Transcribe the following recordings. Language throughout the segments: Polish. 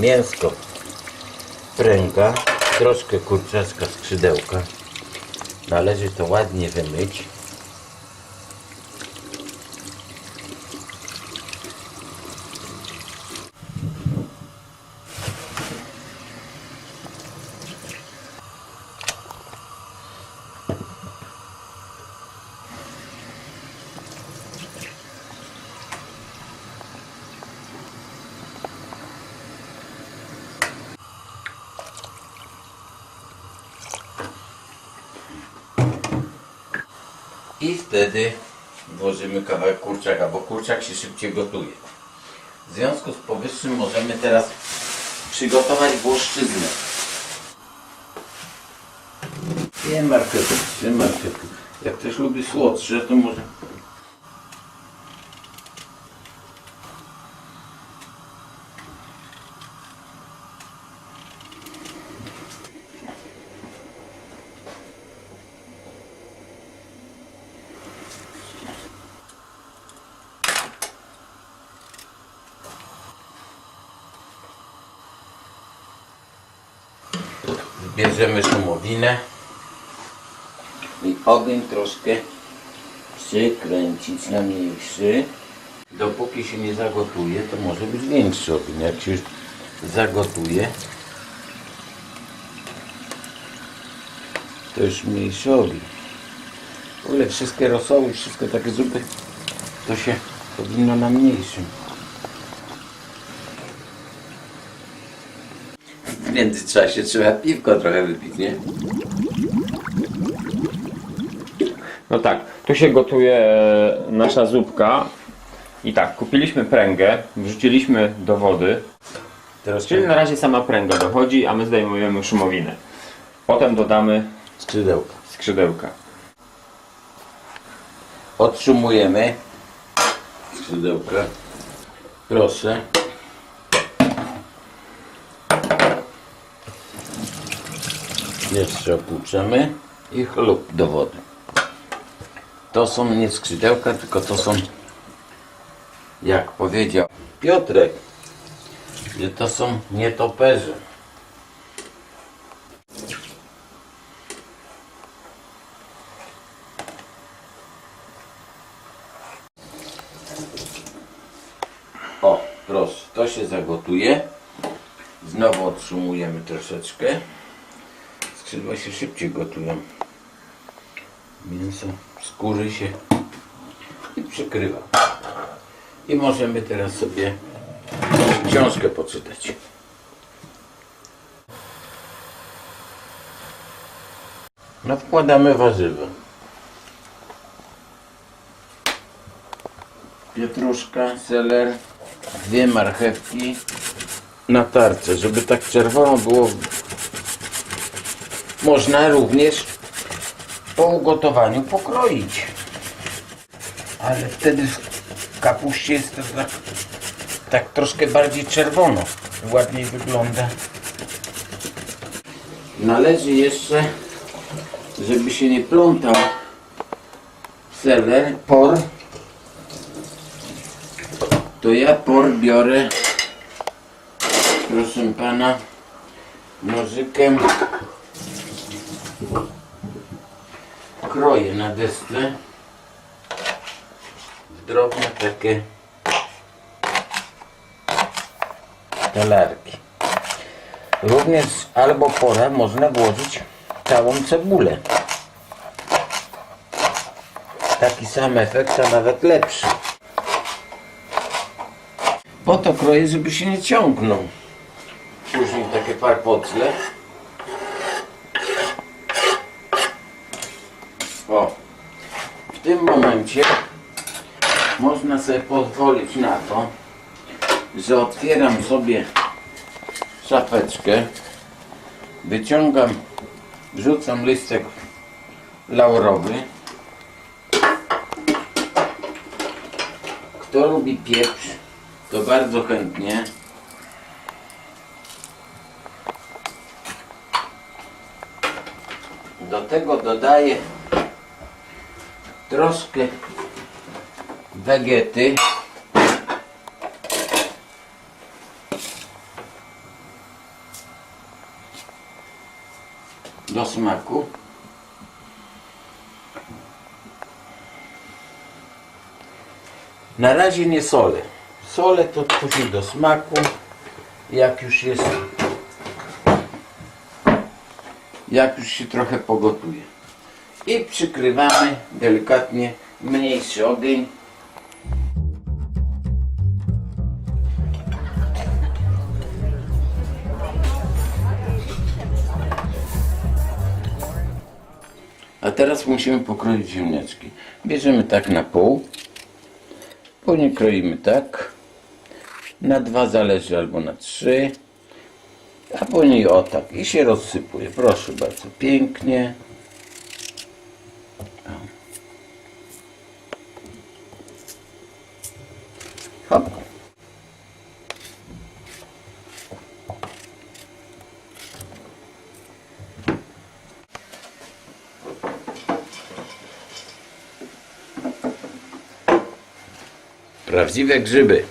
mięsko pręga, troszkę kurczaczka skrzydełka. Należy to ładnie wymyć. I wtedy włożymy kawałek kurczaka, bo kurczak się szybciej gotuje. W związku z powyższym możemy teraz przygotować włoszczyznę. Dwie marchewki, trzy marchewki. Jak ktoś lubi słodsze, to może... Bierzemy szumowinę i ogień troszkę przykręcić na mniejszy. Dopóki się nie zagotuje, to może być większy ogień. Jak się już zagotuje, to już mniejszy ogień. W ogóle wszystkie rosoły, wszystkie takie zupy, to się powinno na mniejszym. W międzyczasie trzeba piwko trochę wypić, nie? No tak, tu się gotuje e, nasza zupka. I tak, kupiliśmy pręgę, wrzuciliśmy do wody. Teraz Czyli na razie sama pręga dochodzi, a my zdejmujemy szumowinę. Potem dodamy skrzydełka. skrzydełka. Otrzymujemy skrzydełka. Proszę. Jeszcze opłuczemy i chlub do wody. To są nie skrzydełka, tylko to są, jak powiedział Piotrek, że to są nietoperze. O, proszę, to się zagotuje. Znowu otrzymujemy troszeczkę. Skrzydła się szybciej gotują. Mięso skóry się i przykrywa. I możemy teraz sobie książkę poczytać. No wkładamy warzywa. pietruszka, seler, dwie marchewki na tarce, żeby tak czerwono było. Można również po ugotowaniu pokroić. Ale wtedy w kapuście jest to tak, tak troszkę bardziej czerwono. Ładniej wygląda. Należy jeszcze, żeby się nie plątał seler, por to ja por biorę proszę pana nożykiem kroję na desce w drobne takie talarki również albo porę można włożyć całą cebulę taki sam efekt, a nawet lepszy po to kroję, żeby się nie ciągnął. Później takie parpocle. O. W tym momencie można sobie pozwolić na to, że otwieram sobie szafeczkę, wyciągam, wrzucam listek laurowy. Kto lubi pieprz, to bardzo chętnie. Do tego dodaję troszkę wegety. do smaku. Na razie nie solę. Solę to później do smaku. Jak już jest, jak już się trochę pogotuje. I przykrywamy delikatnie mniejszy ogień. A teraz musimy pokroić ziemniaczki. Bierzemy tak na pół. Później kroimy tak. Na dwa zależy albo na trzy. A później o tak. I się rozsypuje. Proszę bardzo. Pięknie. Hop. Prawdziwe grzyby.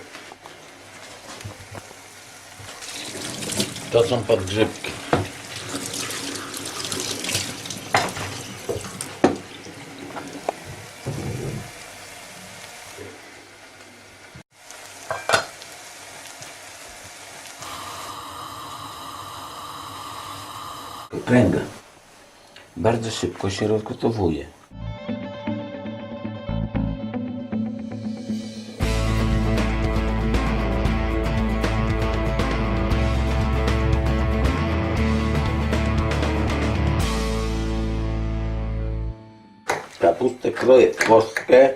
To są podgrzybki. Pręga. Bardzo szybko się rozgotowuje. Kapustę kroję w kostkę,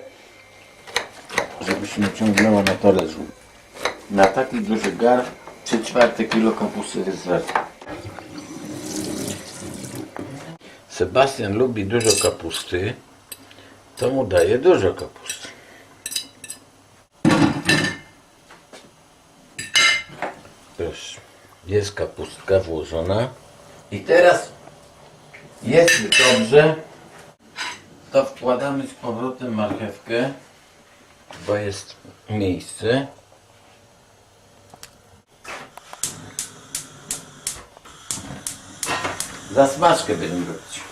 żeby się nie ciągnęła na talerzu. Na taki duży gar 3 czwarte kilo kapusty wystarczy. Sebastian lubi dużo kapusty, to mu daje dużo kapusty. Proszę, jest kapustka włożona. I teraz już dobrze, to wkładamy z powrotem marchewkę, bo jest miejsce. Zasmażkę będziemy robić.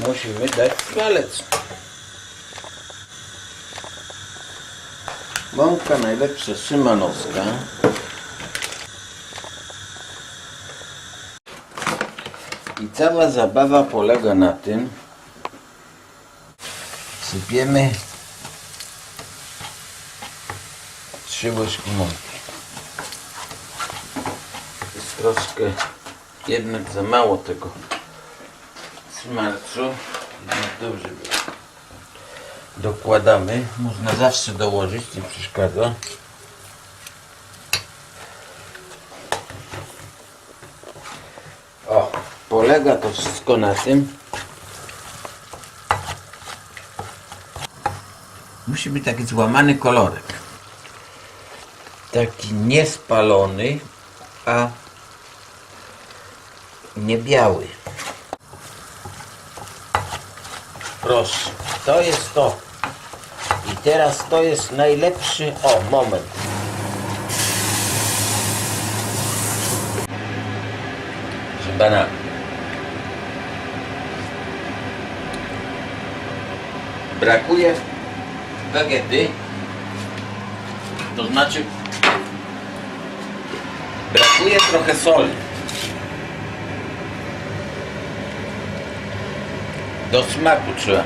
Musimy dać smalec. Mąka najlepsza szymanowska. I cała zabawa polega na tym, sypiemy trzy łyżki mąki. Jest troszkę jednak za mało tego smalcu. Jednak dobrze. Dokładamy. Można zawsze dołożyć, nie przeszkadza. O, polega to wszystko na tym. Musi być taki złamany kolorek. Taki niespalony, a nie biały. Proszę, to jest to. I teraz to jest najlepszy. O, moment. Proszę pana. Brakuje wegety. To znaczy brakuje trochę soli. Do smaku trzeba.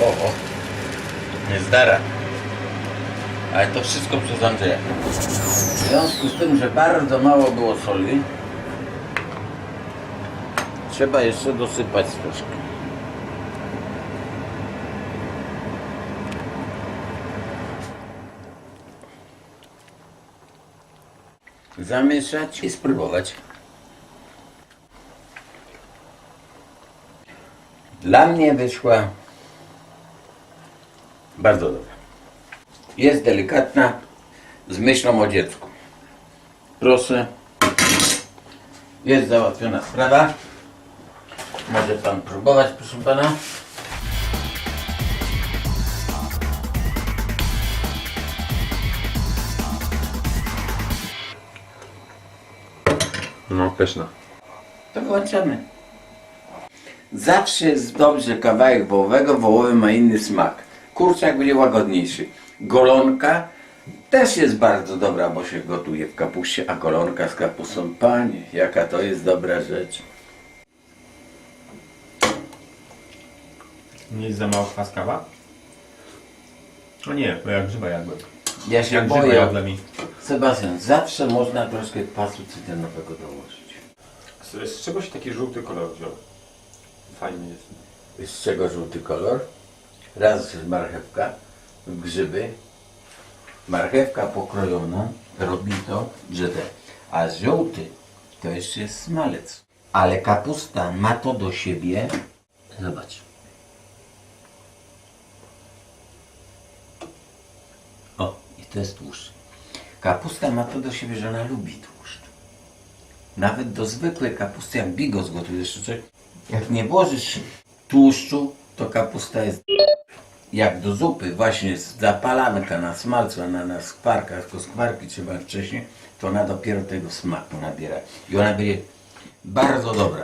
O, o. Nie zdara. Ale to wszystko przez Andrzeja. W związku z tym, że bardzo mało było soli, trzeba jeszcze dosypać troszkę. Zamieszać i spróbować. Dla mnie wyszła bardzo dobra. Jest delikatna, z myślą o dziecku. Proszę. Jest załatwiona sprawa. Może pan próbować, proszę pana. No, pyszna. To włączamy. Zawsze jest dobrze kawałek wołowego, wołowy ma inny smak. Kurczak będzie łagodniejszy. Golonka też jest bardzo dobra, bo się gotuje w kapuście, a golonka z kapustą, panie, jaka to jest dobra rzecz. Nie jest za mało kwaskawa? No nie, bo jak grzyba jadłem. Ja się Jak grzyba boję, jadłem i... Sebastian, zawsze można troszkę kwasu cytrynowego dołożyć. Z, z czego się taki żółty kolor wziął? Fajny jest. Z czego żółty kolor? Raz marchewka, grzyby. Marchewka pokrojona robi to, że te. A żółty to jeszcze jest smalec. Ale kapusta ma to do siebie. Zobacz. O, i to jest tłuszcz. Kapusta ma to do siebie, że ona lubi tłuszcz. Nawet do zwykłej kapusty, jak bigos gotujesz, czy coś, jak nie włożysz tłuszczu, to kapusta jest jak do zupy, właśnie zapalanka na smalcu, na, na skwarkach, tylko skwarki trzeba wcześniej, to ona dopiero tego smaku nabiera. I ona będzie bardzo dobra.